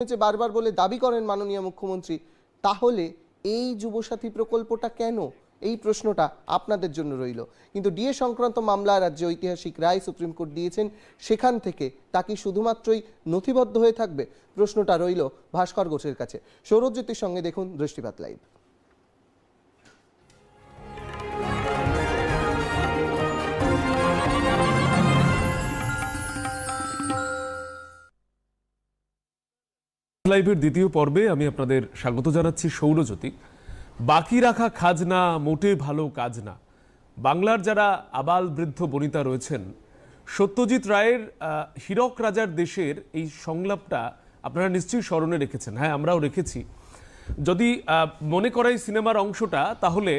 হয়েছে বারবার বলে দাবি করেন মাননীয় মুখ্যমন্ত্রী, তাহলে এই যুবসাথী প্রকল্পটা কেন? এই প্রশ্নটা আপনাদের জন্য রইল। কিন্তু ডিএ সংক্রান্ত মামলা রাজ্যে ঐতিহাসিক রায় সুপ্রিম কোর্ট দিয়েছেন, সেখান থেকে তা কি শুধুমাত্রই নথিবদ্ধ হয়ে থাকবে? প্রশ্নটা রইল ভাস্কর ঘোষের কাছে। সৌরজ্যোতির সঙ্গে দেখুন দৃষ্টিপাত লাইভ। লাইভের দ্বিতীয় পর্বে আমি আপনাদের স্বাগত জানাচ্ছি সৌরজ্যোতি। বাকি রাখা খাজনা মোটে ভালো কাজ না। বাংলার যারা আবাল বৃদ্ধ বনিতা রয়েছেন, সত্যজিৎ রায়ের হীরক রাজার দেশের এই সংলাপটা আপনারা নিশ্চয়ই স্মরণে রেখেছেন। হ্যাঁ আমরাও রেখেছি। যদি মনে করাই সিনেমার অংশটা, তাহলে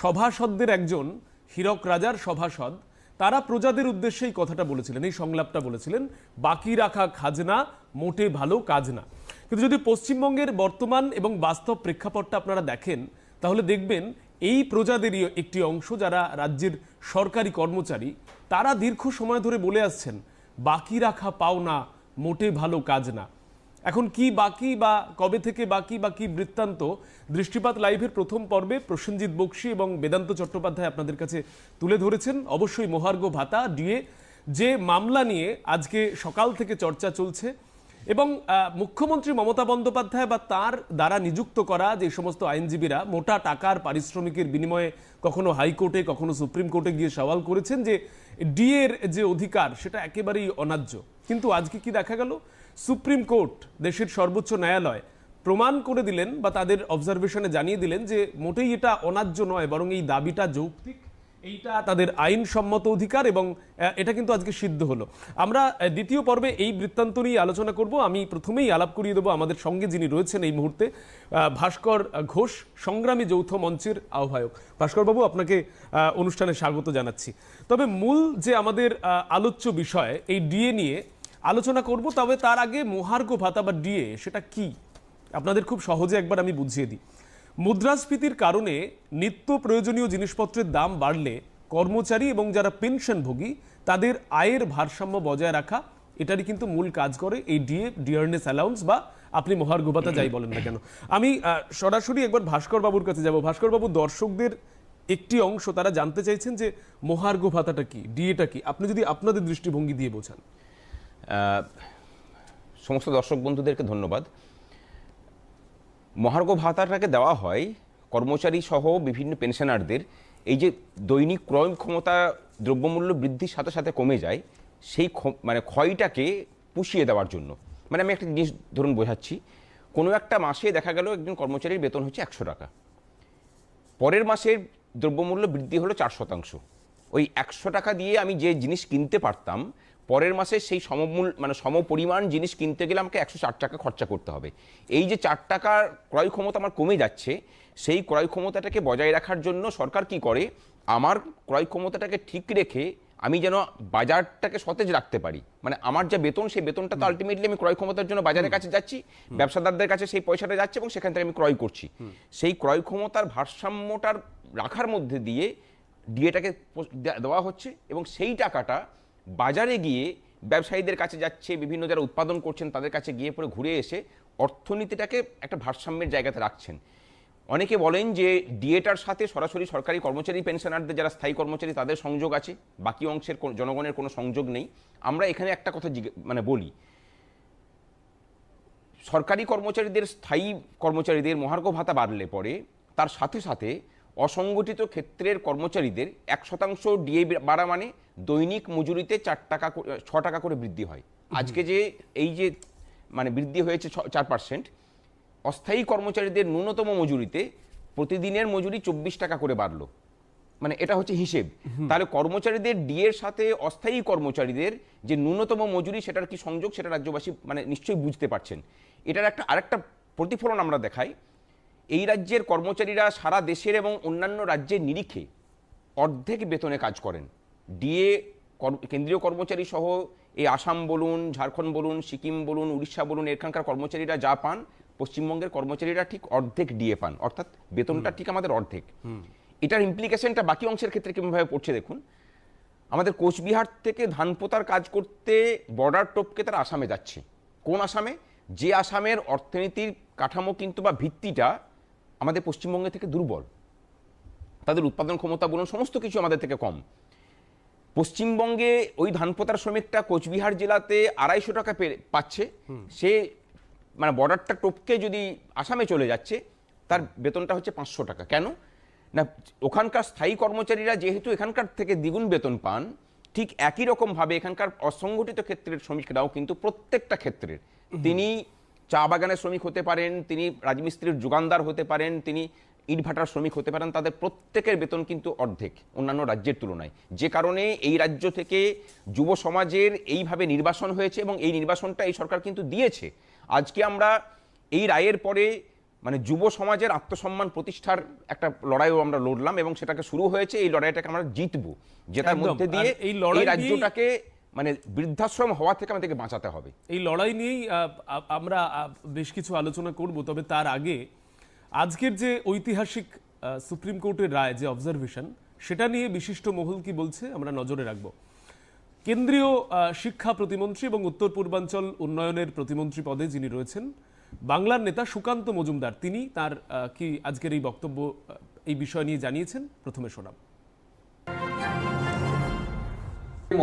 সভাসদদের একজন, হীরক রাজার সভাসদ, তারা প্রজাদের উদ্দেশ্যে এই কথাটা বলেছিলেন, এই সংলাপটা বলেছিলেন, বাকি রাখা খাজনা মোটে ভালো কাজ না। কিন্তু যদি পশ্চিমবঙ্গের বর্তমান এবং বাস্তব প্রেক্ষাপটটা আপনারা দেখেন, তাহলে দেখবেন এই প্রজাদেরই একটি অংশ যারা রাজ্যের সরকারি কর্মচারী, তারা দীর্ঘ সময় ধরে বলে আসছেন, বাকি রাখা পাওনা মোটে ভালো কাজ না। এখন কি বাকি বা কবে থেকে বাকি বা কি বৃত্তান্ত, দৃষ্টিপাত লাইভের প্রথম পর্বে প্রসেনজিৎ বক্সি এবং বেদান্ত চট্টোপাধ্যায় আপনাদের কাছে তুলে ধরেছেন। অবশ্যই মহার্ঘ ভাতা ডিএ যে মামলা নিয়ে আজকে সকাল থেকে চর্চা চলছে এবং মুখ্যমন্ত্রী মমতা বন্দ্যোপাধ্যায় বা তার দ্বারা নিযুক্ত করা যে সমস্ত আইনজীবীরা মোটা টাকার পারিশ্রমিকের বিনিময়ে কখনো হাইকোর্টে, কখনো সুপ্রিম কোর্টে গিয়ে সওয়াল করেছেন যে ডিএর যে অধিকার সেটা একেবারেই অন্যায্য কিন্তু আজকে কি দেখা গেল? সুপ্রিম কোর্ট, দেশের সর্বোচ্চ ন্যায়ালয়, প্রমাণ করে দিলেন বা তাদের অবজারভেশনে জানিয়ে দিলেন যে মোটেই এটা অন্যায্য নয়, বরং এই দাবিটা যৌক্তিক। এইটা তাদের আইনসম্মত অধিকার এবং এটা কিন্তু আজকে সিদ্ধ হলো। আমরা দ্বিতীয় পর্বে এই বৃত্তান্ত নিয়ে আলোচনা করব। আমি প্রথমেই আলাপ করিয়ে দেবো আমাদের সঙ্গে যিনি রয়েছেন এই মুহূর্তে ভাস্কর ঘোষ, সংগ্রামী যৌথ মঞ্চের আহ্বায়ক। ভাস্কর বাবু, আপনাকে অনুষ্ঠানে স্বাগত জানাচ্ছি। তবে মূল যে আমাদের আলোচ্য বিষয়, এই ডিএ নিয়ে আলোচনা করব, তবে তার আগে মহার্ঘ ভাতা বা ডিএ, সেটা কি? আপনাদের খুব সহজে একবার আমি বুঝিয়ে দিই। মুদ্রাস্ফীতির কারণে নিত্য প্রয়োজনীয় জিনিসপত্রের দাম বাড়লে কর্মচারী এবং যারা পেনশনভোগী, তাদের আয়ের ভারসাম্য বজায় রাখা, এটারই কিন্তু মূল কাজ করে এই ডিএ ডিয়ারনেস অ্যালাউন্স বা আপনি মহার্ঘ ভাতা যাই বলেন না কেন। আমি সরাসরি একবার ভাস্কর বাবুর কাছে যাব। ভাস্কর বাবু দর্শকদের একটি অংশ তারা জানতে চাইছেন যে মহার্ঘ ভাতাটা কি ডিএটা কি? আপনি যদি আপনাদের দৃষ্টিভঙ্গি দিয়ে বোঝান। সমস্ত দর্শক বন্ধুদেরকে ধন্যবাদ। মহার্ঘ ভাতাটাকে দেওয়া হয় কর্মচারী সহ বিভিন্ন পেনশনারদের। এই যে দৈনিক ক্রয় ক্ষমতা দ্রব্যমূল্য বৃদ্ধির সাথে সাথে কমে যায়, সেই মানে ক্ষয়টাকে পুষিয়ে দেওয়ার জন্য। মানে আমি একটা জিনিস ধরুন বোঝাচ্ছি, কোনো একটা মাসে দেখা গেল একজন কর্মচারীর বেতন হচ্ছে একশো টাকা। পরের মাসের দ্রব্যমূল্য বৃদ্ধি হলো চার শতাংশ। ওই একশো টাকা দিয়ে আমি যে জিনিস কিনতে পারতাম পরের মাসে সেই সমমূল মানে সম পরিমাণ জিনিস কিনতে গেলে আমাকে একশো চার টাকা খরচা করতে হবে। এই যে চার টাকার ক্রয় ক্ষমতা আমার কমে যাচ্ছে সেই ক্রয় ক্ষমতাটাকে বজায় রাখার জন্য সরকার কি করে? আমার ক্রয় ক্ষমতাটাকে ঠিক রেখে আমি যেন বাজারটাকে সতেজ রাখতে পারি। মানে আমার যে বেতন সেই বেতনটা তো আলটিমেটলি আমি ক্রয় ক্ষমতার জন্য বাজারের কাছে যাচ্ছি ব্যবসাদারদের কাছে সেই পয়সাটা যাচ্ছে এবং সেখান থেকে আমি ক্রয় করছি। সেই ক্রয় ক্ষমতার ভারসাম্যটার রাখার মধ্যে দিয়ে ডিএটাকে দেওয়া হচ্ছে এবং সেই টাকাটা বাজারে গিয়ে ব্যবসায়ীদের কাছে যাচ্ছে, বিভিন্ন যারা উৎপাদন করছেন তাদের কাছে গিয়ে পরে ঘুরে এসে অর্থনীতিটাকে একটা ভারসাম্যের জায়গাতে রাখছেন। অনেকে বলেন যে ডিএটার সাথে সরাসরি সরকারি কর্মচারী, পেনশনারদের যারা স্থায়ী কর্মচারী তাদের সংযোগ আছে, বাকি অংশের জনগণের কোনো সংযোগ নেই। আমরা এখানে একটা কথা মানে বলি, সরকারি কর্মচারীদের, স্থায়ী কর্মচারীদের মহার্ঘ ভাতা বাড়লে পরে তার সাথে সাথে অসংগঠিত ক্ষেত্রের কর্মচারীদের এক শতাংশ ডিএ বাড়া মানে দৈনিক মজুরিতে চার টাকা ছ টাকা করে বৃদ্ধি হয়। আজকে যে এই যে মানে বৃদ্ধি হয়েছে ছ- চার পার্সেন্ট অস্থায়ী কর্মচারীদের ন্যূনতম মজুরিতে প্রতিদিনের মজুরি চব্বিশ টাকা করে বাড়লো। মানে এটা হচ্ছে হিসেব। তাহলে কর্মচারীদের ডিএর সাথে অস্থায়ী কর্মচারীদের যে ন্যূনতম মজুরি সেটার কি সংযোগ? সেটা রাজ্যবাসী মানে নিশ্চয়ই বুঝতে পারছেন। এটার একটা আরেকটা প্রতিফলন আমরা দেখাই। এই রাজ্যের কর্মচারীরা সারা দেশের এবং অন্যান্য রাজ্যের নিরিখে অর্ধেক বেতনে কাজ করেন। ডিএ কেন্দ্রীয় কর্মচারী সহ এই আসাম বলুন ঝাড়খণ্ড বলুন সিকিম বলুন উড়িষ্যা বলুন এখানকার কর্মচারীরা যা পান পশ্চিমবঙ্গের কর্মচারীরা ঠিক অর্ধেক ডিএ পান অর্থাৎ বেতনটা ঠিক আমাদের অর্ধেক। এটার ইমপ্লিকেশনটা বাকি অংশের ক্ষেত্রে কীভাবে পড়ছে দেখুন। আমাদের কোচবিহার থেকে ধান পোতার কাজ করতে বর্ডার টপকে তারা আসামে যাচ্ছে। কোন আসামে? যে আসামের অর্থনীতির কাঠামো কিন্তু বা ভিত্তিটা আমাদের পশ্চিমবঙ্গে থেকে দুর্বল। তাদের উৎপাদন ক্ষমতা বলুন সমস্ত কিছু আমাদের থেকে কম। পশ্চিমবঙ্গে ওই ধানপোতার শ্রমিকটা কোচবিহার জেলাতে আড়াইশো টাকা পে- পাচ্ছে। সে মানে বর্ডারটা টপকে যদি আসামে চলে যাচ্ছে তার বেতনটা হচ্ছে পাঁচশো টাকা। কেন? না ওখানকার স্থায়ী কর্মচারীরা যেহেতু এখানকার থেকে দ্বিগুণ বেতন পান ঠিক একই রকমভাবে এখানকার অসংগঠিত ক্ষেত্রের শ্রমিকরাও কিন্তু প্রত্যেকটা ক্ষেত্রের। তিনি চা বাগানের শ্রমিক হতে পারেন তিনি রাজমিস্ত্রির যোগানদার হতে পারেন তিনি ইটভাটার শ্রমিক হতে পারেন তাদের প্রত্যেকের বেতন কিন্তু অর্ধেক অন্যান্য রাজ্যের তুলনায়। যে কারণে এই রাজ্য থেকে যুব সমাজের এইভাবে নির্বাসন হয়েছে এবং এই নির্বাসনটা এই সরকার কিন্তু দিয়েছে। আজকে আমরা এই রায়ের পরে মানে যুব সমাজের আত্মসম্মান প্রতিষ্ঠার একটা লড়াইও আমরা লড়লাম এবং সেটাকে শুরু হয়েছে এই লড়াইটাকে আমরা জিতবো। জেতার একদম। মধ্যে দিয়ে এই লড়াই রাজ্যটাকে মানে বৃদ্ধাশ্রম হওয়া থেকে আমাদেরকে বাঁচাতে হবে। এই লড়াই নিয়েই আমরা বেশ কিছু আলোচনা করব তবে তার আগে আজকের যে ঐতিহাসিক সুপ্রিম কোর্টের রায়, যে অবজারভেশন সেটা নিয়ে বিশিষ্ট মহল কি বলছে, আমরা নজরে রাখব। কেন্দ্রীয় শিক্ষা প্রতিমন্ত্রী এবং উত্তর পূর্বাঞ্চল উন্নয়নের প্রতিমন্ত্রী পদে যিনি রয়েছেন, বাংলার নেতা সুকান্ত মজুমদার, তিনি তার কি আজকের এই বক্তব্য এই বিষয় নিয়ে জানিয়েছেন, প্রথমে শোনাব।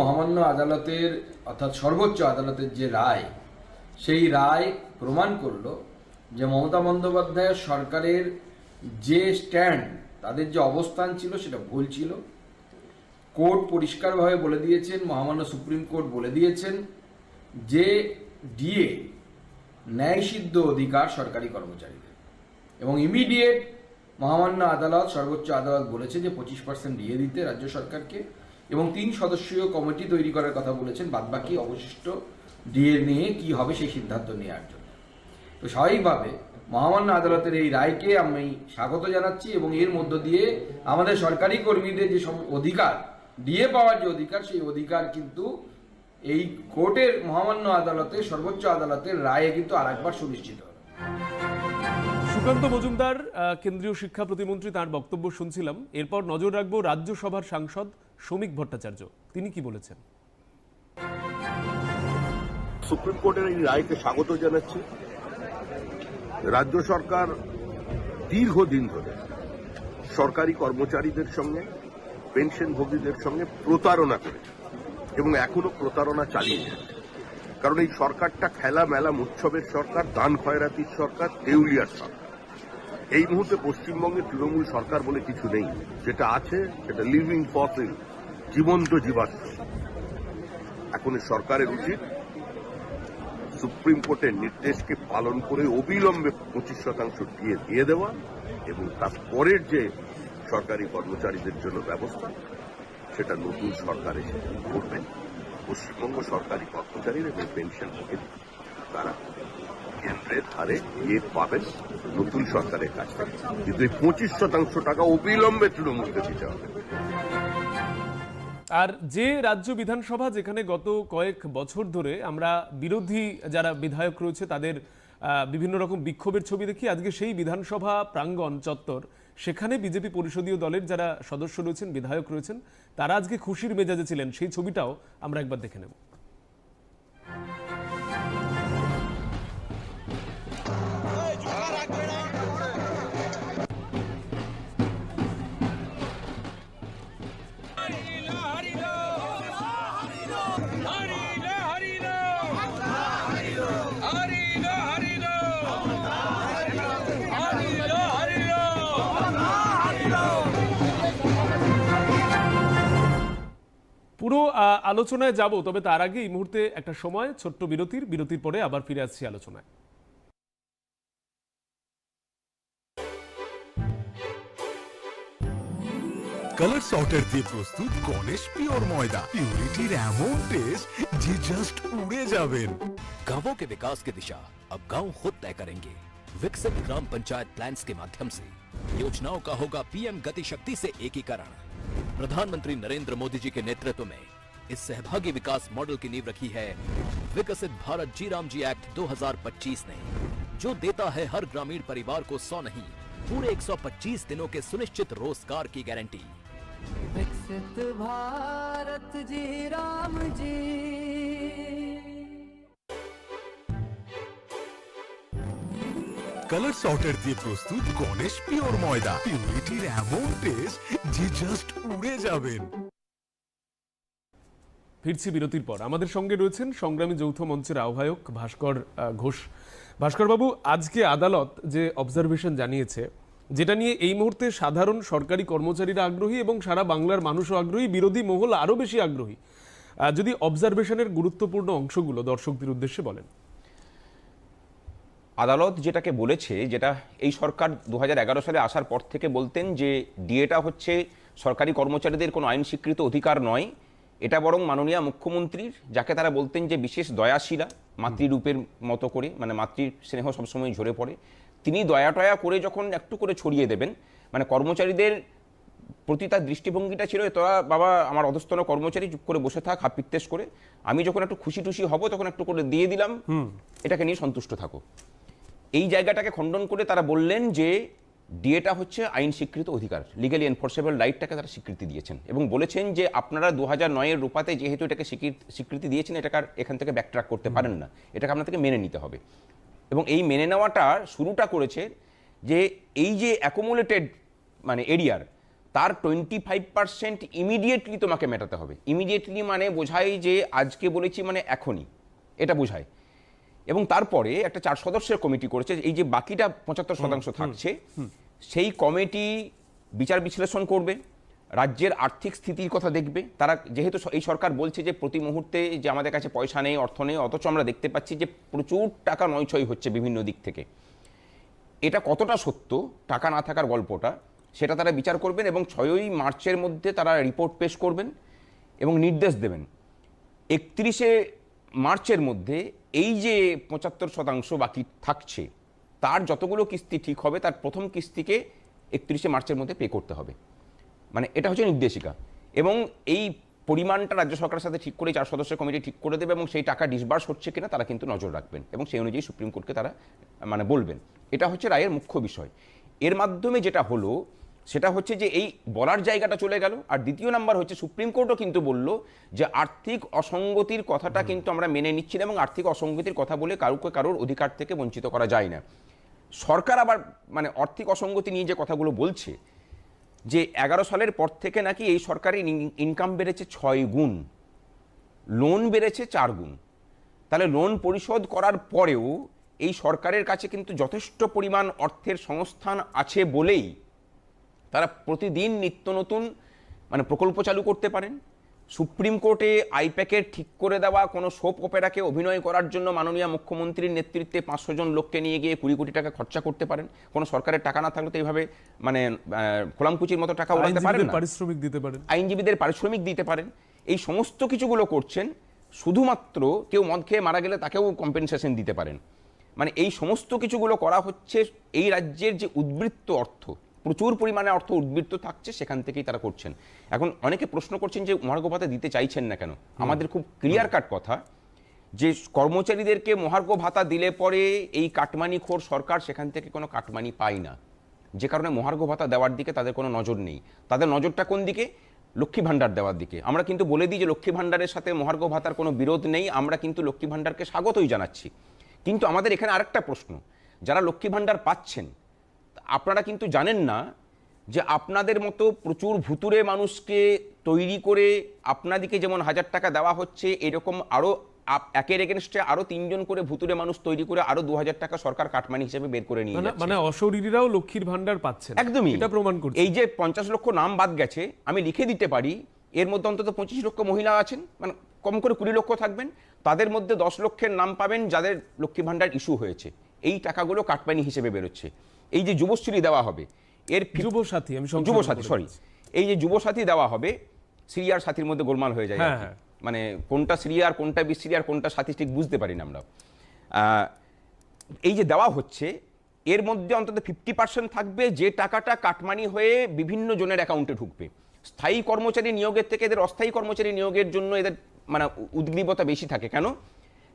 মহামান্য আদালতের, অর্থাৎ সর্বোচ্চ আদালতের যে রায়, সেই রায় প্রমাণ করল যে মমতা বন্দ্যোপাধ্যায়ের সরকারের যে স্ট্যান্ড, তাদের যে অবস্থান ছিল সেটা ভুল ছিল। কোর্ট পরিষ্কারভাবে বলে দিয়েছেন, মহামান্য সুপ্রিম কোর্ট বলে দিয়েছেন যে ডিএ ন্যায়সিদ্ধ অধিকার সরকারি কর্মচারীদের। এবং ইমিডিয়েট মহামান্য আদালত, সর্বোচ্চ আদালত বলেছে যে পঁচিশ পার্সেন্ট ডিএ দিতে রাজ্য সরকারকে এবং তিন সদস্যীয় কমিটি তৈরি করার কথা বলেছেন। বাদবাকি অবশিষ্ট ডিএ নিয়ে কি হবে সেই সিদ্ধান্ত নেওয়ার জন্য। তো স্বাভাবিকভাবে মহামান্য আদালতের এই রায়কে আমি স্বাগত জানাচ্ছি এবং এর মধ্য দিয়ে আমাদের সরকারি কর্মীদের যে অধিকার ডিএ পাওয়ার যে অধিকার সেই অধিকার কিন্তু এই কোর্টের মহামান্য আদালতে সর্বোচ্চ আদালতের রায়ে কিন্তু আরেকবার সুনিশ্চিত হবে। সুকান্ত মজুমদার কেন্দ্রীয় শিক্ষা প্রতিমন্ত্রী তার বক্তব্য শুনছিলাম। এরপর নজর রাখব রাজ্যসভার সাংসদ শ্রমিক ভট্টাচার্য। তিনি কি বলেছেন? সুপ্রিম কোর্টের এই রায়কে স্বাগত জানাচ্ছি। রাজ্য সরকার দীর্ঘদিন ধরে সরকারি কর্মচারীদের সঙ্গে, পেনশনভোগীদের সঙ্গে প্রতারণা করেছে এবং এখনও প্রতারণা চালিয়ে যাচ্ছে। কারণ এই সরকারটা খেলা মেলা উৎসবের সরকার, দান খয়রাতির সরকার, দেউলিয়ার সরকার। এই মুহূর্তে পশ্চিমবঙ্গে তৃণমূল সরকার বলে কিছু নেই। যেটা আছে, সেটা লিভিং ফসিল জীবন্ত জীবাশ্ম। এখন সরকারের উচিত সুপ্রিম কোর্টের নির্দেশকে পালন করে অবিলম্বে পঁচিশ শতাংশ দিয়ে দিয়ে দেওয়া এবং তারপরের যে সরকারি কর্মচারীদের জন্য ব্যবস্থা, সেটা নতুন সরকার করবেন পশ্চিমবঙ্গ সরকারি কর্মচারীর এবং পেনশন তারা কেন্দ্রের হারে ইয়ে পাবেন নতুন সরকারের কাছ থেকে। কিন্তু এই পঁচিশ শতাংশ টাকা অবিলম্বে তৃণমূলকে দিতে হবে। আর যে রাজ্য বিধানসভা যেখানে গত কয়েক বছর ধরে আমরা বিরোধী যারা বিধায়ক রয়েছে, তাদের বিভিন্ন রকম বিক্ষোভের ছবি দেখি, আজকে সেই বিধানসভা প্রাঙ্গণ চত্বর, সেখানে বিজেপি পরিষদীয় দলের যারা সদস্য রয়েছেন, বিধায়ক রয়েছেন, তারা আজকে খুশির মেজাজে ছিলেন। সেই ছবিটাও আমরা একবার দেখে নেব। আলোচনায় যাব তবে তার আগে এই মুহূর্তে একটা সময় ছোট্ট বিরতির বিরতির পরে আবার ফিরে আসছি আলোচনায় কালার সর্টার দিয়ে প্রস্তুত গণেশ পিওর ময়দা পিউরিটির এমন টেস্ট যে জাস্ট উড়ে যাবেন गांवों के विकास की दिशा अब गांव खुद तय करेंगे विकसित ग्राम पंचायत प्लान्स के माध्यम से योजनाओं का होगा पीएम गति शक्ति से एकीकरण प्रधानमंत्री नरेंद्र मोदी जी के नेतृत्व में इस सहभागी विकास मॉडल की नींव रखी है विकसित Bharat G Ram G act 2025 ने जो देता है हर ग्रामीण परिवार को सौ नहीं पूरे 125 दिनों के सुनिश्चित रोजगार की गारंटी विकसित Bharat G Ram G colour sorter দিয়ে প্রস্তুত গণেশ পিওর ময়দা পিউরিটির এমন টেস্ট যে জাস্ট উড়ে যাবেন ফিরছি বিরতির পর। আমাদের সঙ্গে রয়েছেন সংগ্রামী যৌথ মঞ্চের আহ্বায়ক ভাস্কর ঘোষ। ভাস্করবাবু, আজকে আদালত যে অবজারভেশন জানিয়েছে, যেটা নিয়ে এই মুহূর্তে সাধারণ সরকারি কর্মচারীরা আগ্রহী এবং সারা বাংলার মানুষও আগ্রহী, বিরোধী মহল আরও বেশি আগ্রহী। যদি অবজারভেশনের গুরুত্বপূর্ণ অংশগুলো দর্শকদের উদ্দেশ্যে বলেন। আদালত যেটাকে বলেছে, যেটা এই সরকার দু হাজার এগারো সালে আসার পর থেকে বলতেন যে ডিএটা হচ্ছে সরকারি কর্মচারীদের কোনো আইন স্বীকৃত অধিকার নয় এটা বরং মাননীয় মুখ্যমন্ত্রীর যাকে তারা বলতেন যে বিশেষ দয়াশীলা মাতৃরূপের মতো করে মানে মাতৃ স্নেহ সবসময় ঝরে পড়ে তিনি দয়া টয়া করে যখন একটু করে ছড়িয়ে দেবেন মানে কর্মচারীদের প্রতি তার দৃষ্টিভঙ্গিটা ছিল তোরা বাবা আমার অধস্তন কর্মচারী চুপ করে বসে থাক হাপিত্তেশ করে। আমি যখন একটু খুশি টুসি হব তখন একটু করে দিয়ে দিলাম। এটাকে নিয়ে সন্তুষ্ট থাকো। এই জায়গাটাকে খণ্ডন করে তারা বললেন যে ডিএটা হচ্ছে আইন স্বীকৃত অধিকার লিগালি এনফোর্সেবল রাইটটাকে তারা স্বীকৃতি দিয়েছেন এবং বলেছেন যে আপনারা দু হাজার নয়ের রূপাতে যেহেতু এটাকে স্বীকৃতি দিয়েছেন, এটাকে আর এখান থেকে ব্যাকট্রাক করতে পারেন না। এটাকে আপনাদেরকে মেনে নিতে হবে। এবং এই মেনে নেওয়াটা শুরুটা করেছে যে এই যে অ্যাকুমুলেটেড মানে এরিয়ার, তার টোয়েন্টি ফাইভ পার্সেন্ট ইমিডিয়েটলি তোমাকে মেটাতে হবে। ইমিডিয়েটলি মানে বোঝায় যে আজকে বলেছি মানে এখনই। এটা বোঝায়। এবং তারপরে একটা চার সদস্যের কমিটি করেছে এই যে বাকিটা পঁচাত্তর শতাংশ থাকছে সেই কমিটি বিচার বিশ্লেষণ করবে রাজ্যের আর্থিক স্থিতির কথা দেখবে। তারা যেহেতু এই সরকার বলছে যে প্রতি মুহূর্তে যে আমাদের কাছে পয়সা নেই অর্থ নেই অথচ আমরা দেখতে পাচ্ছি যে প্রচুর টাকা নয়ছয় হচ্ছে বিভিন্ন দিক থেকে। এটা কতটা সত্য? টাকা না থাকার গল্পটা। সেটা তারা বিচার করবেন এবং ছয়ই মার্চের মধ্যে তারা রিপোর্ট পেশ করবেন এবং নির্দেশ দেবেন। একত্রিশে মার্চের মধ্যে এই যে পঁচাত্তর শতাংশ বাকি থাকছে, তার যতগুলো কিস্তি ঠিক হবে, তার প্রথম কিস্তিকে একত্রিশে মার্চের মধ্যে পে করতে হবে। মানে এটা হচ্ছে নির্দেশিকা। এবং এই পরিমাণটা রাজ্য সরকারের সাথে ঠিক করে, চার সদস্য কমিটি ঠিক করে দেবে এবং সেই টাকা ডিসবার্স হচ্ছে কিনা তারা কিন্তু নজর রাখবেন এবং সেই অনুযায়ী সুপ্রিম কোর্টকে তারা মানে বলবেন। এটা হচ্ছে রায়ের মুখ্য বিষয়। এর মাধ্যমে যেটা হলো সেটা হচ্ছে যে এই বলার জায়গাটা চলে গেল। আর দ্বিতীয় নাম্বার হচ্ছে সুপ্রিম কোর্টও কিন্তু বলল যে আর্থিক অসঙ্গতির কথাটা কিন্তু আমরা মেনে নিচ্ছি না এবং আর্থিক অসঙ্গতির কথা বলে কারুকে কারোর অধিকার থেকে বঞ্চিত করা যায় না। সরকার আবার মানে আর্থিক অসঙ্গতি নিয়ে যে কথাগুলো বলছে যে এগারো সালের পর থেকে নাকি এই সরকারের ইনকাম বেড়েছে ছয় গুণ লোন বেড়েছে চার গুণ। তাহলে লোন পরিশোধ করার পরেও এই সরকারের কাছে কিন্তু যথেষ্ট পরিমাণ অর্থের সংস্থান আছে বলেই তারা প্রতিদিন নিত্য নতুন মানে প্রকল্প চালু করতে পারেন। সুপ্রিম কোর্টে আইপ্যাকের ঠিক করে দেওয়া কোনো সোপ অপেরাকে অভিনয় করার জন্য মাননীয় মুখ্যমন্ত্রীর নেতৃত্বে পাঁচশো জন লোককে নিয়ে গিয়ে কুড়ি কোটি টাকা খরচা করতে পারেন। কোনো সরকারের টাকা না থাকলে তো এইভাবে মানে খোলামকুচির মতো টাকা উড়াতে পারেন পারিশ্রমিক দিতে পারেন। আইনজীবীদের পারিশ্রমিক দিতে পারেন। এই সমস্ত কিছুগুলো করছেন শুধুমাত্র কেউ মদ খেয়ে মারা গেলে তাকেও কম্পেনসেশন দিতে পারেন। মানে এই সমস্ত কিছুগুলো করা হচ্ছে এই রাজ্যের যে উদ্বৃত্ত অর্থ প্রচুর পরিমাণে অর্থ উদ্বৃত্ত থাকছে সেখান থেকেই তারা করছেন। এখন অনেকে প্রশ্ন করছেন যে মহার্ঘ ভাতা দিতে চাইছেন না কেন? আমাদের খুব ক্লিয়ার কাট কথা যে কর্মচারীদেরকে মহার্ঘ ভাতা দিলে পরে এই কাটমানি খোর সরকার সেখান থেকে কোনো কাটমানি পায় না। যে কারণে মহার্ঘ ভাতা দেওয়ার দিকে তাদের কোনো নজর নেই। তাদের নজরটা কোন দিকে? লক্ষ্মী ভাণ্ডার দেওয়ার দিকে। আমরা কিন্তু বলে দিই যে লক্ষ্মী ভাণ্ডারের সাথে মহার্ঘ ভাতার কোনো বিরোধ নেই আমরা কিন্তু লক্ষ্মী ভাণ্ডারকে স্বাগতই জানাচ্ছি। কিন্তু আমাদের এখানে আরেকটা প্রশ্ন যারা লক্ষ্মী ভাণ্ডার পাচ্ছেন আপনারা কিন্তু জানেন না যে আপনাদের মতো প্রচুর ভুতুরে মানুষকে তৈরি করে আপনাদিকে যেমন হাজার টাকা দেওয়া হচ্ছে এরকম আরও একের এগেনস্টে আরও তিনজন করে ভুতুরে মানুষ তৈরি করে আরও দু হাজার টাকা সরকার কাটমানি হিসেবে বের করে নিয়ে মানে মানে অশরীরীরাও লক্ষ্মীর ভান্ডার পাচ্ছেন। একদমই। এটা প্রমাণ করছে। এই যে পঞ্চাশ লক্ষ নাম বাদ গেছে আমি লিখে দিতে পারি এর মধ্যে অন্তত পঁচিশ লক্ষ মহিলা আছেন মানে কম করে কুড়ি লক্ষ থাকবেন তাদের মধ্যে দশ লক্ষের নাম পাবেন যাদের লক্ষ্মী ভান্ডার ইস্যু হয়েছে। এই টাকাগুলো কাটমানি হিসেবে বেরোচ্ছে। এই যে যুবশ্রী দেওয়া হবে এর ফি- যুব সাথী আমি যুবসাথী সরি এই যে যুবসাথী দেওয়া হবে সিরিয়ার সাথীর মধ্যে গোলমাল হয়ে যায় হ্যাঁ। হ্যাঁ। মানে কোনটা সিরিয়ার কোনটা বিসিরিয়ার কোনটা সাথী ঠিক বুঝতে পারি না আমরা। এই যে দেওয়া হচ্ছে এর মধ্যে অন্তত ফিফটি পার্সেন্ট থাকবে যে টাকাটা কাটমানি হয়ে বিভিন্ন জনের অ্যাকাউন্টে ঢুকবে। স্থায়ী কর্মচারী নিয়োগের থেকে এদের অস্থায়ী কর্মচারী নিয়োগের জন্য এদের মানে উদ্গ্রীবতা বেশি থাকে। কেন?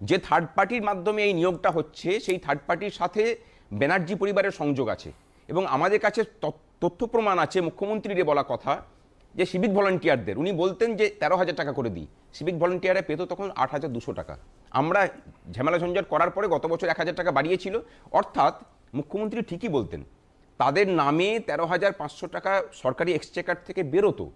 যে থার্ড পার্টির মাধ্যমে এই নিয়োগটা হচ্ছে সেই থার্ড পার্টির সাথে ব্যানার্জি পরিবারের সংযোগ আছে এবং আমাদের কাছে তথ্য- প্রমাণ আছে মুখ্যমন্ত্রীর বলা কথা যে সিভিক ভলান্টিয়ারদের। উনি বলতেন যে তেরো হাজার টাকা করে দিই। সিভিক ভলান্টিয়ারে পেত তখন আট হাজার দুশো টাকা। আমরা ঝামেলা ঝঞ্ঝাট করার পরে গত বছর এক হাজার টাকা বাড়িয়েছিল। অর্থাৎ মুখ্যমন্ত্রী ঠিকই বলতেন তাদের নামে তেরো হাজার পাঁচশো টাকা সরকারি এক্সচেকার থেকে বেরোতো।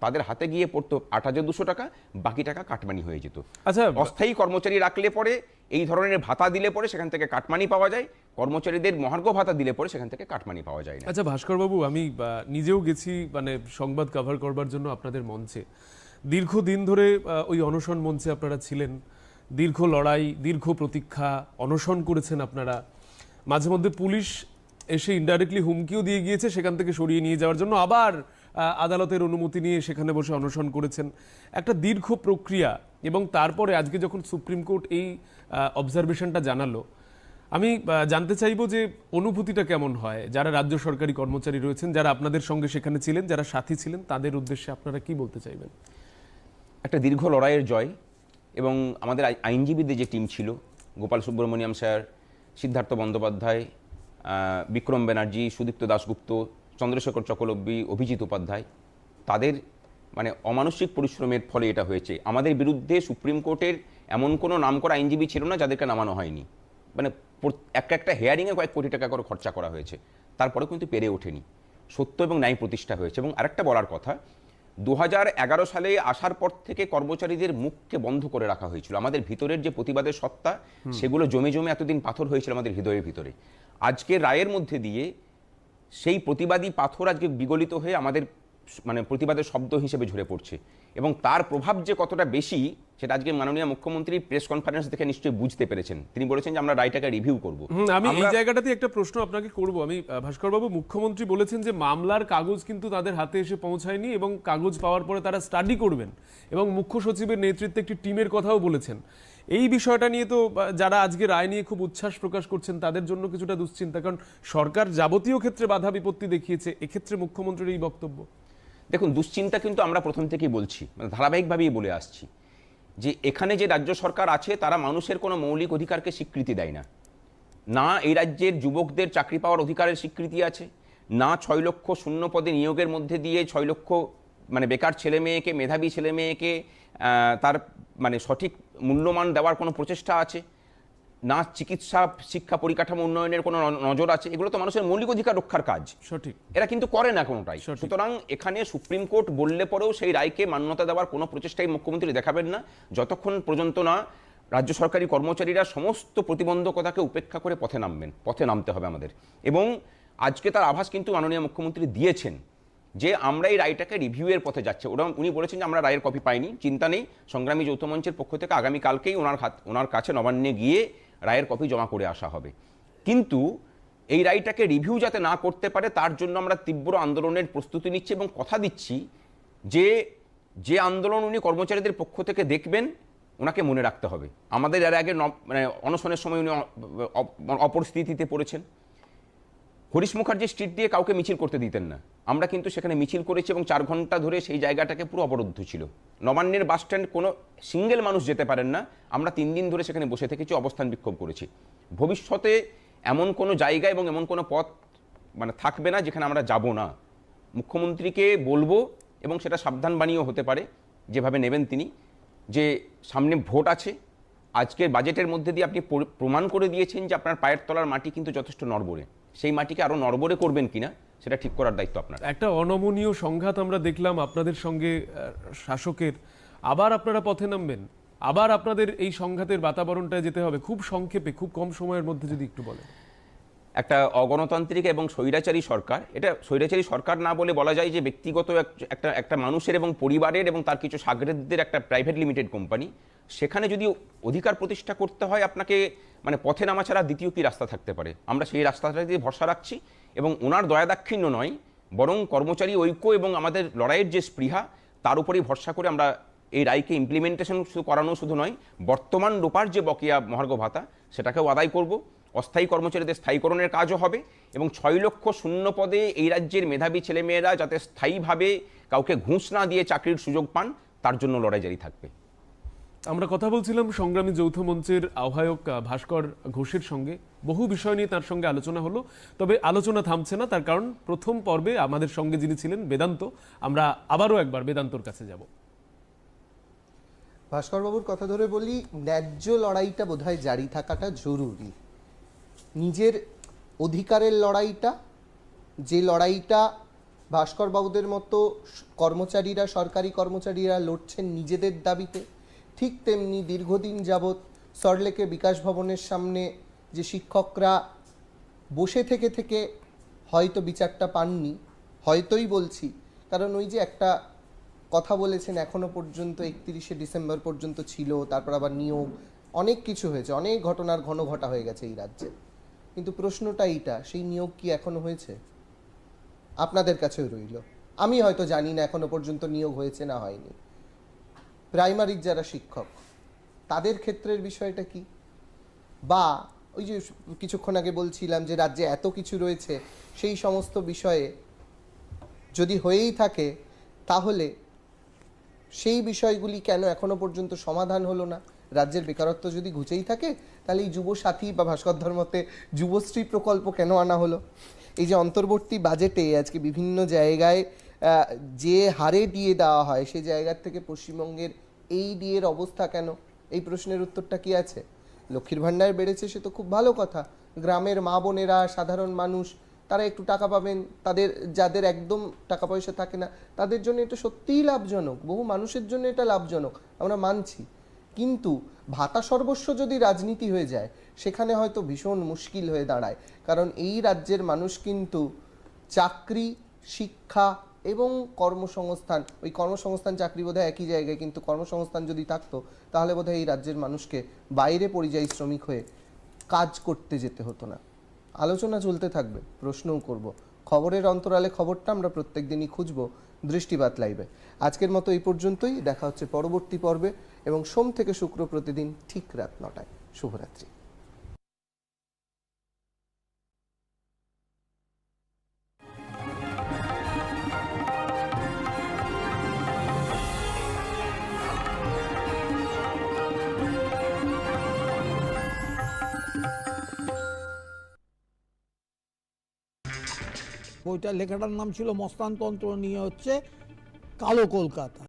তাদের হাতে গিয়ে পড়তো আট হাজার দুশো টাকা বাকি টাকা কাটমানি হয়ে যেত। আচ্ছা অস্থায়ী কর্মচারী রাখলে পরে এই ধরনের ভাতা দিলে পরে সেখান থেকে কাটমানি পাওয়া যায়, কর্মচারীদের মহার্ঘ ভাতা দিলে পরে সেখান থেকে কাটমানি পাওয়া যায় না। আচ্ছা ভাস্কর বাবু আমি নিজেও গেছি মানে সংবাদ কভার করবার জন্য আপনাদের মঞ্চে। দীর্ঘদিন ধরে ওই অনশন মঞ্চে আপনারা ছিলেন। দীর্ঘ লড়াই, দীর্ঘ প্রতীক্ষা অনশন করেছেন আপনারা। মাঝে মধ্যে পুলিশ এসে ইনডাইরেক্টলি হুমকিও দিয়ে গিয়েছে সেখান থেকে সরিয়ে নিয়ে যাওয়ার জন্য। আবার আদালতের অনুমতি নিয়ে সেখানে বসে অনশন করেছেন। একটা দীর্ঘ প্রক্রিয়া এবং তারপরে আজকে যখন সুপ্রিম কোর্ট এই অবজারভেশনটা জানালো, আমি জানতে চাইব যে অনুভূতিটা কেমন হয়? যারা রাজ্য সরকারি কর্মচারী রয়েছেন, যারা আপনাদের সঙ্গে সেখানে ছিলেন, যারা সাথী ছিলেন, তাদের উদ্দেশ্যে আপনারা কি বলতে চাইবেন? একটা দীর্ঘ লড়াইয়ের জয় এবং আমাদের আই- আইনজীবীদের যে টিম ছিল, গোপাল সুব্রমণিয়াম স্যার, সিদ্ধার্থ বন্দ্যোপাধ্যায় বিক্রম ব্যানার্জি, সুদীপ্ত দাশগুপ্ত, চন্দ্রশেখর চক্রবর্তী, অভিজিৎ উপাধ্যায়, তাদের মানে অমানসিক পরিশ্রমের ফলে এটা হয়েছে। আমাদের বিরুদ্ধে সুপ্রিম কোর্টের এমন কোনো নাম করা আইনজীবী ছিল না যাদেরকে নামানো হয়নি। মানে প্রত- একটা হেয়ারিংয়ে কয়েক কোটি টাকা করে খরচা করা হয়েছে। তারপরে কিন্তু পেরে ওঠেনি। সত্য এবং ন্যায় প্রতিষ্ঠা হয়েছে এবং আরেকটা বলার কথা দু এগারো সালে আসার পর থেকে কর্মচারীদের মুখকে বন্ধ করে রাখা হয়েছিল। আমাদের ভিতরের যে প্রতিবাদের সত্তা সেগুলো জমে জমে এতদিন পাথর হয়েছিল আমাদের হৃদয়ের ভিতরে। আজকে রায়ের মধ্যে দিয়ে সেই প্রতিবাদী পাথর আজকে বিগলিত হয়ে আমাদের মানে প্রতিবাদের শব্দ হিসেবে ঝরে পড়ছে। এবং তার প্রভাব যে কতটা বেশি সেটা আজকে মাননীয় মুখ্যমন্ত্রী প্রেস কনফারেন্স থেকে নিশ্চয়ই বুঝতে পেরেছেন। তিনি বলেছেন যে আমরা রায়টাকে রিভিউ করব। আমি এই জায়গাটাতে একটা প্রশ্ন আপনাকে করব। আমি ভাস্করবাবু মুখ্যমন্ত্রী বলেছেন যে মামলার কাগজ কিন্তু তাদের হাতে এসে পৌঁছায়নি এবং কাগজ পাওয়ার পরে তারা স্টাডি করবেন এবং মুখ্য সচিবের নেতৃত্বে একটি টিমের কথাও বলেছেন। এই বিষয়টা নিয়ে তো যারা আজকে রায় নিয়ে খুব উচ্ছ্বাস প্রকাশ করছেন তাদের জন্য কিছুটা দুশ্চিন্তা। কারণ সরকার যাবতীয় ক্ষেত্রে বাধা বিপত্তি দেখিয়েছে এক্ষেত্রে মুখ্যমন্ত্রীর এই বক্তব্য। দেখুন, দুশ্চিন্তা কিন্তু আমরা প্রথম থেকেই বলছি মানে ধারাবাহিকভাবেই বলে আসছি যে এখানে যে রাজ্য সরকার আছে, তারা মানুষের কোনো মৌলিক অধিকারকে স্বীকৃতি দেয় না। না এই রাজ্যের যুবকদের চাকরি পাওয়ার অধিকারের স্বীকৃতি আছে, না ছয় লক্ষ শূন্য পদে নিয়োগের মধ্যে দিয়ে ছয় লক্ষ মানে বেকার ছেলে মেয়েকে, মেধাবী ছেলে মেয়েকে তার মানে সঠিক মূল্যমান দেওয়ার কোনো প্রচেষ্টা আছে। না চিকিৎসা শিক্ষা পরিকাঠামো উন্নয়নের কোনো নজর আছে এগুলো তো মানুষের মৌলিক অধিকার রক্ষার কাজ। সঠিক। এরা কিন্তু করে না কোনোটাই। সুতরাং এখানে সুপ্রিম কোর্ট বললে পরেও সেই রায়কে মান্যতা দেওয়ার কোনো প্রচেষ্টাই মুখ্যমন্ত্রী দেখাবেন না। যতক্ষণ পর্যন্ত না রাজ্য সরকারি কর্মচারীরা সমস্ত প্রতিবন্ধকতাকে উপেক্ষা করে পথে নামবেন পথে নামতে হবে আমাদের। এবং আজকে তার আভাস কিন্তু মাননীয় মুখ্যমন্ত্রী দিয়েছেন যে আমরা এই রায়টাকে রিভিউয়ের পথে যাচ্ছে। ওরা উনি বলেছেন যে আমরা রায়ের কপি পাইনি চিন্তা নেই। সংগ্রামী যৌথ মঞ্চের পক্ষ থেকে আগামীকালকেই ওনার হাত ওনার কাছে নবান্নে গিয়ে রায়ের কপি জমা করে আসা হবে। কিন্তু এই রায়টাকে রিভিউ যাতে না করতে পারে, তার জন্য আমরা তীব্র আন্দোলনের প্রস্তুতি নিচ্ছি এবং কথা দিচ্ছি যে যে আন্দোলন উনি কর্মচারীদের পক্ষ থেকে দেখবেন, ওনাকে মনে রাখতে হবে। আমাদের এর আগে মানে অনশনের সময় উনি অপরিস্থিতিতে পড়েছেন। হরিশ মুখার্জি স্ট্রিট দিয়ে কাউকে মিছিল করতে দিতেন না। আমরা কিন্তু সেখানে মিছিল করেছি এবং চার ঘণ্টা ধরে সেই জায়গাটাকে পুরো অবরুদ্ধ ছিল। নবান্নের বাস স্ট্যান্ড কোনো সিঙ্গেল মানুষ যেতে পারেন না। আমরা তিন দিন ধরে সেখানে বসে থেকেছি, অবস্থান বিক্ষোভ করেছি। ভবিষ্যতে এমন কোনো জায়গা এবং এমন কোনো পথ মানে থাকবে না যেখানে আমরা যাব না। মুখ্যমন্ত্রীকে বলব এবং সেটা সাবধান বাণীও হতে পারে, যেভাবে নেবেন তিনি, যে সামনে ভোট আছে। আজকের বাজেটের মধ্যে দিয়ে আপনি প্রমাণ করে দিয়েছেন যে আপনার পায়ের তলার মাটি কিন্তু যথেষ্ট নড়বড়ে। সেই মাটিকে আরও নড়বড়ে করবেন কিনা সেটা ঠিক করার দায়িত্ব আপনার। একটা অনমনীয় সংঘাত আমরা দেখলাম আপনাদের সঙ্গে শাসকের। আবার আপনারা পথে নামবেন। আবার আপনাদের এই সংঘাতের বাতাবরণটায় যেতে হবে। খুব সংক্ষেপে খুব কম সময়ের মধ্যে যদি একটু বলেন। একটা অগণতান্ত্রিক এবং স্বৈরাচারী সরকার এটা স্বৈরাচারী সরকার না বলে বলা যায় যে ব্যক্তিগত এক- একটা একটা মানুষের এবং পরিবারের এবং তার কিছু সাগরেদদের একটা প্রাইভেট লিমিটেড কোম্পানি সেখানে যদি অধিকার প্রতিষ্ঠা করতে হয় আপনাকে মানে পথে নামা ছাড়া দ্বিতীয় কি রাস্তা থাকতে পারে? আমরা সেই রাস্তাটা দিয়ে ভরসা রাখছি এবং ওনার দয়াদাক্ষিণ্য নয়, বরং কর্মচারী ঐক্য এবং আমাদের লড়াইয়ের যে স্পৃহা, তার উপরেই ভরসা করে আমরা এই রায়কে ইমপ্লিমেন্টেশন শুধু করানো শুধু নয়, বর্তমান রূপার যে বকেয়া মহার্ঘ ভাতা, সেটাকেও আদায় করব। অস্থায়ী কর্মচারীদের স্থায়ীকরণের কাজও হবে এবং ছয় লক্ষ শূন্য পদে এই রাজ্যের মেধাবী ছেলেমেয়েরা যাতে স্থায়ীভাবে কাউকে ঘুষ না দিয়ে চাকরির সুযোগ পান, তার জন্য লড়াই জারি থাকবে। আমরা কথা বলছিলাম সংগ্রামী যৌথ মঞ্চের আহ্বায়ক ভাস্কর ঘোষের সঙ্গে। বহু বিষয় নিয়ে তার সঙ্গে আলোচনা হলো, তবে আলোচনা থামছে না। তার কারণ, প্রথম পর্বে আমাদের সঙ্গে যিনি ছিলেন, বেদান্ত, আমরা আবারও একবার বেদান্তর কাছে যাব। ভাস্করবাবুর কথা ধরে বলি, ন্যায্য লড়াইটা বোধহয় জারি থাকাটা জরুরি। নিজের অধিকারের লড়াইটা, যে লড়াইটা ভাস্কর বাবুদের মতো কর্মচারীরা, সরকারি কর্মচারীরা লড়ছেন নিজেদের দাবিতে ঠিক তেমনি দীর্ঘদিন যাবৎ সরলেকে বিকাশ ভবনের সামনে যে শিক্ষকরা বসে থেকে থেকে হয়তো বিচারটা পাননি, হয়তোই বলছি। কারণ ওই যে একটা কথা বলেছেন এখনও পর্যন্ত একত্রিশে ডিসেম্বর পর্যন্ত ছিল, তারপর আবার নিয়োগ, অনেক কিছু হয়েছে, অনেক ঘটনার ঘন ঘটা হয়ে গেছে এই রাজ্যে। কিন্তু প্রশ্নটা এইটা, সেই নিয়োগ কি এখনও হয়েছে? আপনাদের কাছেও রইল। আমি হয়তো জানি না এখনও পর্যন্ত নিয়োগ হয়েছে না হয়নি। প্রাইমারির যারা শিক্ষক, তাদের ক্ষেত্রের বিষয়টা কি? বা ওই যে কিছুক্ষণ আগে বলছিলাম যে রাজ্যে এত কিছু রয়েছে, সেই সমস্ত বিষয়ে যদি হয়েই থাকে, তাহলে সেই বিষয়গুলি কেন এখনও পর্যন্ত সমাধান হলো না? রাজ্যের বেকারত্ব যদি ঘুচেই থাকে, তাহলে এই যুব সাথী বা ভাস্কর মতে যুবশ্রী প্রকল্প কেন আনা হলো? এই যে অন্তর্বর্তী বাজেটে আজকে বিভিন্ন জায়গায় যে হারে দিয়ে দেওয়া হয় সেই জায়গার থেকে পশ্চিমবঙ্গের এই ডিএর অবস্থা কেন? এই প্রশ্নের উত্তরটা কি আছে? লক্ষ্মীর ভাণ্ডার বেড়েছে, সে তো খুব ভালো কথা। গ্রামের মা বোনেরা, সাধারণ মানুষ, তারা একটু টাকা পাবেন। তাদের, যাদের একদম টাকা পয়সা থাকে না, তাদের জন্য এটা সত্যিই লাভজনক। বহু মানুষের জন্য এটা লাভজনক, আমরা মানছি। কিন্তু ভাতা সর্বস্ব যদি রাজনীতি হয়ে যায়, সেখানে হয়তো ভীষণ মুশকিল হয়ে দাঁড়ায়। কারণ এই রাজ্যের মানুষ কিন্তু চাকরি, শিক্ষা এবং কর্মসংস্থান, ওই কর্মসংস্থান চাকরি বোধহয় একই জায়গায়, কিন্তু কর্মসংস্থান যদি থাকতো, তাহলে বোধহয় এই রাজ্যের মানুষকে বাইরে পরিযায়ী শ্রমিক হয়ে কাজ করতে যেতে হতো না। আলোচনা চলতে থাকবে, প্রশ্নও করব। খবরের অন্তরালে খবরটা আমরা প্রত্যেক দিনই খুঁজব, দৃষ্টিপাত লাইবে। আজকের মতো এই পর্যন্তই, দেখা হচ্ছে পরবর্তী পর্বে, এবং সোম থেকে শুক্র প্রতিদিন ঠিক রাত নটায়। শুভরাত্রি। বইটার লেখাটার নাম ছিল মস্তানতন্ত্র নিয়ে হচ্ছে কালো কলকাতা।